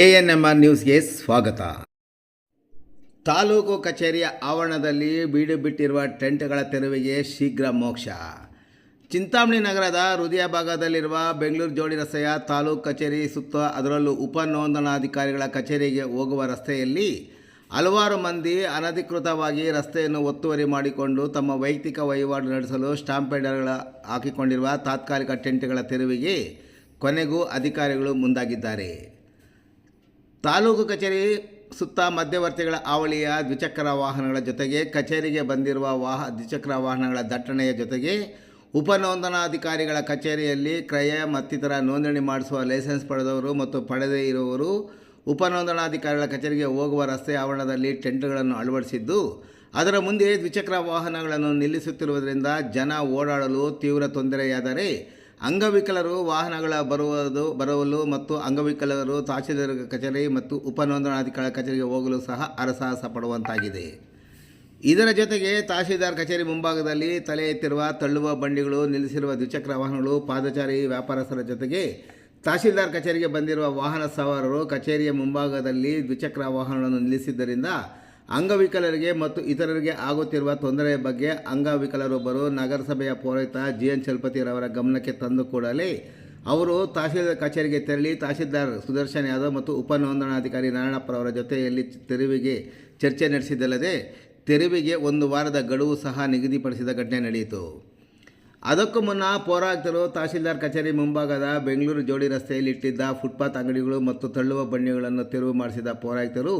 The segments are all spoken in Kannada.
ಎ ಎನ್ ಎಂ ಆರ್ ನ್ಯೂಸ್ಗೆ ಸ್ವಾಗತ. ತಾಲೂಕು ಕಚೇರಿಯ ಆವರಣದಲ್ಲಿ ಬೀಡು ಬಿಟ್ಟಿರುವ ಟೆಂಟ್ಗಳ ತೆರವಿಗೆ ಶೀಘ್ರ ಮೋಕ್ಷ. ಚಿಂತಾಮಣಿ ನಗರದ ಹೃದಯ ಭಾಗದಲ್ಲಿರುವ ಬೆಂಗಳೂರು ಜೋಡಿ ರಸ್ತೆಯ ತಾಲೂಕು ಕಚೇರಿ ಸುತ್ತ ಅದರಲ್ಲೂ ಉಪ ನೋಂದಣಾಧಿಕಾರಿಗಳ ಕಚೇರಿಗೆ ಹೋಗುವ ರಸ್ತೆಯಲ್ಲಿ ಹಲವಾರು ಮಂದಿ ಅನಧಿಕೃತವಾಗಿ ರಸ್ತೆಯನ್ನು ಒತ್ತುವರಿ ಮಾಡಿಕೊಂಡು ತಮ್ಮ ವೈಯಕ್ತಿಕ ವಹಿವಾಟು ನಡೆಸಲು ಸ್ಟಾಂಪ್ ಪೇಡರ್ಗಳ ಹಾಕಿಕೊಂಡಿರುವ ತಾತ್ಕಾಲಿಕ ಟೆಂಟ್ಗಳ ತೆರವಿಗೆ ಕೊನೆಗೂ ಅಧಿಕಾರಿಗಳು ಮುಂದಾಗಿದ್ದಾರೆ. ತಾಲೂಕು ಕಚೇರಿ ಸುತ್ತ ಮಧ್ಯವರ್ತಿಗಳ ಆವಳಿಯ ದ್ವಿಚಕ್ರ ವಾಹನಗಳ ಜೊತೆಗೆ ಕಚೇರಿಗೆ ಬಂದಿರುವ ವಾಹ ದ್ವಿಚಕ್ರ ವಾಹನಗಳ ದಟ್ಟಣೆಯ ಜೊತೆಗೆ ಉಪನೋಂದನಾಧಿಕಾರಿಗಳ ಕಚೇರಿಯಲ್ಲಿ ಕ್ರಯ ಮತ್ತಿತರ ನೋಂದಣಿ ಮಾಡಿಸುವ ಲೈಸೆನ್ಸ್ ಪಡೆದವರು ಮತ್ತು ಪಡೆದೇ ಇರುವವರು ಉಪನೋಂದನಾಧಿಕಾರಿಗಳ ಕಚೇರಿಗೆ ಹೋಗುವ ರಸ್ತೆ ಆವರಣದಲ್ಲಿ ಟೆಂಟ್ಗಳನ್ನು ಅಳವಡಿಸಿದ್ದು, ಅದರ ಮುಂದೆ ದ್ವಿಚಕ್ರ ವಾಹನಗಳನ್ನು ನಿಲ್ಲಿಸುತ್ತಿರುವುದರಿಂದ ಜನ ಓಡಾಡಲು ತೀವ್ರ ತೊಂದರೆಯಾದರೆ ಅಂಗವಿಕಲರು ವಾಹನಗಳ ಬರುವುದು ಬರಲು ಮತ್ತು ಅಂಗವಿಕಲರು ತಹಶೀಲ್ದಾರ್ ಕಚೇರಿ ಮತ್ತು ಉಪನೋಂದಣಾಧಿಕಾರಿ ಕಚೇರಿಗೆ ಹೋಗಲು ಸಹ ಹರಸಾಹಸ ಪಡುವಂತಾಗಿದೆ. ಇದರ ಜೊತೆಗೆ ತಹಶೀಲ್ದಾರ್ ಕಚೇರಿ ಮುಂಭಾಗದಲ್ಲಿ ತಲೆ ಎತ್ತಿರುವ, ತಳ್ಳುವ ಬಂಡಿಗಳು, ನಿಲ್ಲಿಸಿರುವ ದ್ವಿಚಕ್ರ ವಾಹನಗಳು, ಪಾದಚಾರಿ ವ್ಯಾಪಾರಸ್ಥರ ಜೊತೆಗೆ ತಹಶೀಲ್ದಾರ್ ಕಚೇರಿಗೆ ಬಂದಿರುವ ವಾಹನ ಸವಾರರು ಕಚೇರಿಯ ಮುಂಭಾಗದಲ್ಲಿ ದ್ವಿಚಕ್ರ ವಾಹನಗಳನ್ನು ನಿಲ್ಲಿಸಿದ್ದರಿಂದ ಅಂಗವಿಕಲರಿಗೆ ಮತ್ತು ಇತರರಿಗೆ ಆಗುತ್ತಿರುವ ತೊಂದರೆಯ ಬಗ್ಗೆ ಅಂಗವಿಕಲರೊಬ್ಬರು ನಗರಸಭೆಯ ಪೌರಾಯುಕ್ತ ಜಿ ಎನ್ ಚಲಪತಿರವರ ಗಮನಕ್ಕೆ ತಂದು ಕೂಡಲೇ ಅವರು ತಹಶೀಲ್ದಾರ್ ಕಚೇರಿಗೆ ತೆರಳಿ ತಹಶೀಲ್ದಾರ್ ಸುದರ್ಶನ್ ಯಾದವ್ ಮತ್ತು ಉಪನೋಂದಣಾಧಿಕಾರಿ ನಾರಾಯಣಪ್ಪರವರ ಜೊತೆಯಲ್ಲಿ ತೆರವಿಗೆ ಚರ್ಚೆ ನಡೆಸಿದ್ದಲ್ಲದೆ ತೆರವಿಗೆ ಒಂದು ವಾರದ ಗಡುವು ಸಹ ನಿಗದಿಪಡಿಸಿದ ಘಟನೆ ನಡೆಯಿತು. ಅದಕ್ಕೂ ಮುನ್ನ ಪೌರಾಯುಕ್ತರು ತಹಶೀಲ್ದಾರ್ ಕಚೇರಿ ಮುಂಭಾಗದ ಬೆಂಗಳೂರು ಜೋಡಿ ರಸ್ತೆಯಲ್ಲಿ ಇಟ್ಟಿದ್ದ ಫುಟ್ಪಾತ್ ಅಂಗಡಿಗಳು ಮತ್ತು ತಳ್ಳುವ ಬಂಡಿಗಳನ್ನು ತೆರವು ಮಾಡಿಸಿದ ಪೌರಾಯುಕ್ತರು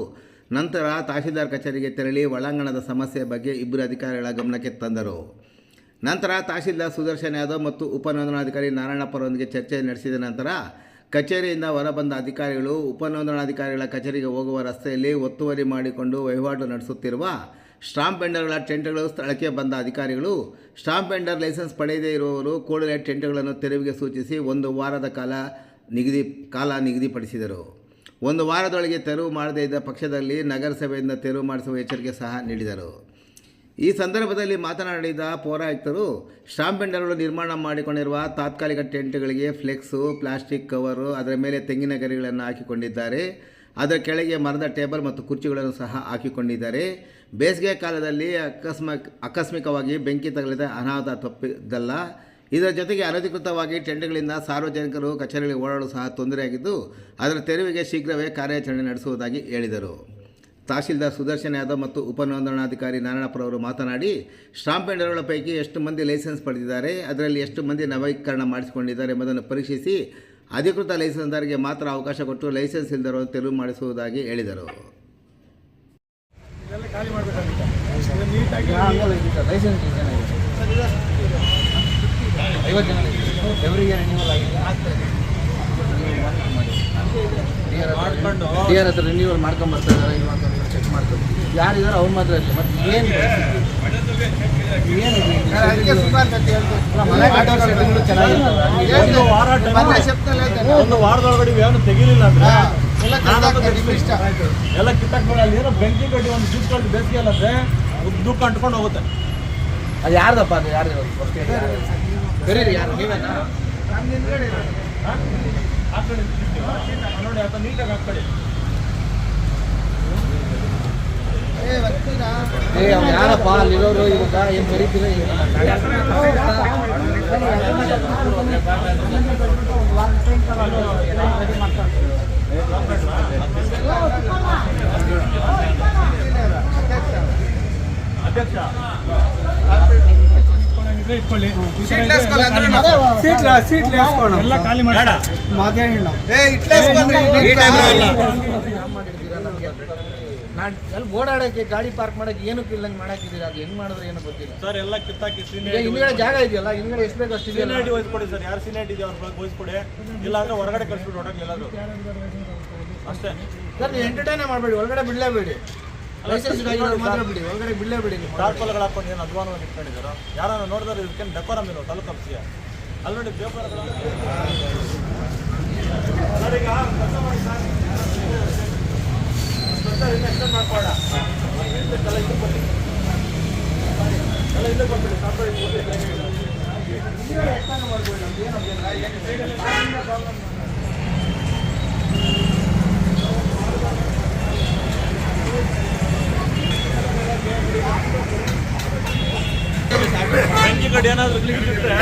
ನಂತರ ತಹಶೀಲ್ದಾರ್ ಕಚೇರಿಗೆ ತೆರಳಿ ಒಳಾಂಗಣದ ಸಮಸ್ಯೆ ಬಗ್ಗೆ ಇಬ್ಬರು ಅಧಿಕಾರಿಗಳ ಗಮನಕ್ಕೆ ತಂದರು. ನಂತರ ತಹಶೀಲ್ದಾರ್ ಸುದರ್ಶನ್ ಯಾದವ್ ಮತ್ತು ಉಪನೋಂದಣಾಧಿಕಾರಿ ನಾರಾಯಣಪ್ಪರೊಂದಿಗೆ ಚರ್ಚೆ ನಡೆಸಿದ ನಂತರ ಕಚೇರಿಯಿಂದ ಹೊರಬಂದ ಅಧಿಕಾರಿಗಳು ಉಪನೋಂದಣಾಧಿಕಾರಿಗಳ ಕಚೇರಿಗೆ ಹೋಗುವ ರಸ್ತೆಯಲ್ಲಿ ಒತ್ತುವರಿ ಮಾಡಿಕೊಂಡು ವಹಿವಾಟು ನಡೆಸುತ್ತಿರುವ ಸ್ಟಾಂಪ್ ಬೆಂಡರ್ಗಳ ಟೆಂಟ್ಗಳು ಸ್ಥಳಕ್ಕೆ ಬಂದ ಅಧಿಕಾರಿಗಳು ಸ್ಟಾಂಪ್ ಬೆಂಡರ್ ಲೈಸೆನ್ಸ್ ಪಡೆಯದೇ ಇರುವವರು ಕೂಡಲೇ ಟೆಂಟ್ಗಳನ್ನು ತೆರವಿಗೆ ಸೂಚಿಸಿ ಒಂದು ವಾರದ ಕಾಲ ನಿಗದಿ ಕಾಲ ನಿಗದಿಪಡಿಸಿದರು. ಒಂದು ವಾರದೊಳಗೆ ತೆರವು ಮಾಡದೇ ಇದ್ದ ಪಕ್ಷದಲ್ಲಿ ನಗರಸಭೆಯಿಂದ ತೆರವು ಮಾಡಿಸುವ ಎಚ್ಚರಿಕೆ ಸಹ ನೀಡಿದರು. ಈ ಸಂದರ್ಭದಲ್ಲಿ ಮಾತನಾಡಿದ ಪೌರಾಯುಕ್ತರು ಶ್ರಾಮ್ ನಿರ್ಮಾಣ ಮಾಡಿಕೊಂಡಿರುವ ತಾತ್ಕಾಲಿಕ ಟೆಂಟ್ಗಳಿಗೆ ಫ್ಲೆಕ್ಸು, ಪ್ಲಾಸ್ಟಿಕ್ ಕವರು, ಅದರ ಮೇಲೆ ತೆಂಗಿನ ಗರಿಗಳನ್ನು ಹಾಕಿಕೊಂಡಿದ್ದಾರೆ. ಅದರ ಕೆಳಗೆ ಮರದ ಟೇಬಲ್ ಮತ್ತು ಕುರ್ಚಿಗಳನ್ನು ಸಹ ಹಾಕಿಕೊಂಡಿದ್ದಾರೆ. ಬೇಸಿಗೆ ಕಾಲದಲ್ಲಿ ಅಕಸ್ಮಾತ್ ಆಕಸ್ಮಿಕವಾಗಿ ಬೆಂಕಿ ತಗಲಿದ ಅನಾಹುತ ತಪ್ಪಿದ್ದಲ್ಲ. ಇದರ ಜೊತೆಗೆ ಅನಧಿಕೃತವಾಗಿ ಟೆಂಟ್ಗಳಿಂದ ಸಾರ್ವಜನಿಕರು ಕಚೇರಿಗಳಿಗೆ ಓಡಾಡಲು ಸಹ ತೊಂದರೆಯಾಗಿದ್ದು, ಅದರ ತೆರವಿಗೆ ಶೀಘ್ರವೇ ಕಾರ್ಯಾಚರಣೆ ನಡೆಸುವುದಾಗಿ ಹೇಳಿದರು. ತಹಶೀಲ್ದಾರ್ ಸುದರ್ಶನ್ ಯಾದವ್ ಮತ್ತು ಉಪನೋಂದಣಾಧಿಕಾರಿ ನಾರಾಯಣಪ್ಪರವರು ಮಾತನಾಡಿ, ಸ್ಟಾಂಪ್ ವೆಂಡರ್ಗಳ ಪೈಕಿ ಎಷ್ಟು ಮಂದಿ ಲೈಸೆನ್ಸ್ ಪಡೆದಿದ್ದಾರೆ, ಅದರಲ್ಲಿ ಎಷ್ಟು ಮಂದಿ ನವೀಕರಣ ಮಾಡಿಸಿಕೊಂಡಿದ್ದಾರೆ ಎಂಬುದನ್ನು ಪರೀಕ್ಷಿಸಿ, ಅಧಿಕೃತ ಲೈಸೆನ್ಸ್ದಾರಿಗೆ ಮಾತ್ರ ಅವಕಾಶ ಕೊಟ್ಟು ಲೈಸೆನ್ಸ್ ಇಲ್ಲದರು ತೆರವು ಮಾಡಿಸುವುದಾಗಿ ಹೇಳಿದರು. ನೀಟಾಗಿ ಜನ ಐವತ್ತು ಜನ ಎವ್ರಿಗೆ ರಿನ್ಯೂವಲ್ ಆಗಿದೆ. ಮಾಡ್ಕೊಂಡು. ಡಿ ಆರ್ ಹತ್ರ ರಿನ್ಯೂವಲ್ ಮಾಡ್ಕೊಂಡು ಬರ್ತಾ ಇದ್ದಾರೆ. ಅಂತ ಚೆಕ್ ಮಾಡ್ಕೊಂಡು. ಯಾರಿದ್ದಾರೆ ಅವ್ರು ಮಾತ್ರ ಇರಲಿ ಮತ್ತೆ ಏನು ಏನು ಒಂದು ವಾರದೊಳಗಡೆ ಇವೇನು ತೆಗಿಲಿಲ್ಲ ಅಂದ್ರೆ. ಎಲ್ಲ ಕಿತ್ತಕ್ ಅಲ್ಲಿ ಏನೋ ಬೆಂಕಿ ಕಟ್ಟಿ ಒಂದು ಜ್ಯೂಸ್ ಕಟ್ಟಿ ಬೇಸಿಗೆ ಅಲ್ಲ ಅಂದ್ರೆ ಉದ್ದಕ್ಕೆ ಅಂಟ್ಕೊಂಡು ಹೋಗುತ್ತೆ. ಅದು ಯಾರ್ದಪ್ಪ ಅದು? ಯಾರು ಕರೀರಿ ಯಾರು? ನೀವೇನಾ? ನೋಡಿ ಆತ ನೀಟಾಗಿ ಹಾಕೊಳ್ಳಿ ಏ, ಅವ್ನು ಯಾರಪ್ಪ? ಅಲ್ಲಿರೋರು ಇವಾಗ ಏನು ಕರೀತೀರ ಅಧ್ಯಕ್ಷ ಎಲ್ಲ ಖಾಲಿ ಮಾಡಿ ನಾನು ಅಲ್ಲಿ ಓಡಾಡಕ್ಕೆ ಗಾಡಿ ಪಾರ್ಕ್ ಮಾಡಕ್ಕೆ ಏನಕ್ಕೆ ಇಲ್ಲಂಗೆ ಮಾಡಾಕಿದ್ದೀರಾ? ಅದು ಹೆಂಗ್ ಮಾಡಿದ್ರೆ ಏನೋ ಗೊತ್ತಿಲ್ಲ. ಸರ್ ಎಲ್ಲ ಕಿತ್ತಾಕಿ ಸೀನಿಯರ್ ಹಿಂದ್ಗಡೆ ಜಾಗ ಇದೆಯಲ್ಲ ಹಿಂದ್ಗಡೆ ಎಷ್ಟು ಬೇಕು ಅಷ್ಟು ಸೀನಿಯರಿಟಿ ವಹಿಸ್ಕೊಡಿ ಸರ್ ಯಾರು ಸೀನಿಯರಿಟಿ ಇದೆ ಅವ್ರ ವಹಿಸ್ಕೊಡಿ ಇಲ್ಲ ಅಂದ್ರೆ ಹೊರಗಡೆ ಕಳ್ಸ್ಬಿಟ್ಟು ಹೊರಗೆ ಎಲ್ಲಾದ್ರು. ಅಷ್ಟೇ. ಸರ್ ನೀವು ಎಂಟರ್ಟೈನ್ ಮಾಡಬೇಡಿ ಒಳಗಡೆ ಬಿಡಲೇಬೇಡಿ. ಟಾರ್ಪಲ್ಗಳು ಹಾಕೊಂಡು ಏನು ಅಧ್ವಾನವಾಗಿ ಇಟ್ಕೊಂಡಿದ್ದಾರೆ? ಯಾರನ್ನ ನೋಡಿದ್ರೆ ಇದಕ್ಕೆ ಡೆಕೋರಮ್ ಇರೋ ತಾಲೂಕು ಆಫೀಸಿಗೆ? ಅಲ್ಲಿ ನೋಡಿ ಪೇಪರ್ಗಳು ಏನಾದ್ರು ಕ್ಲಿಕ್ ಬಿಟ್ರೆ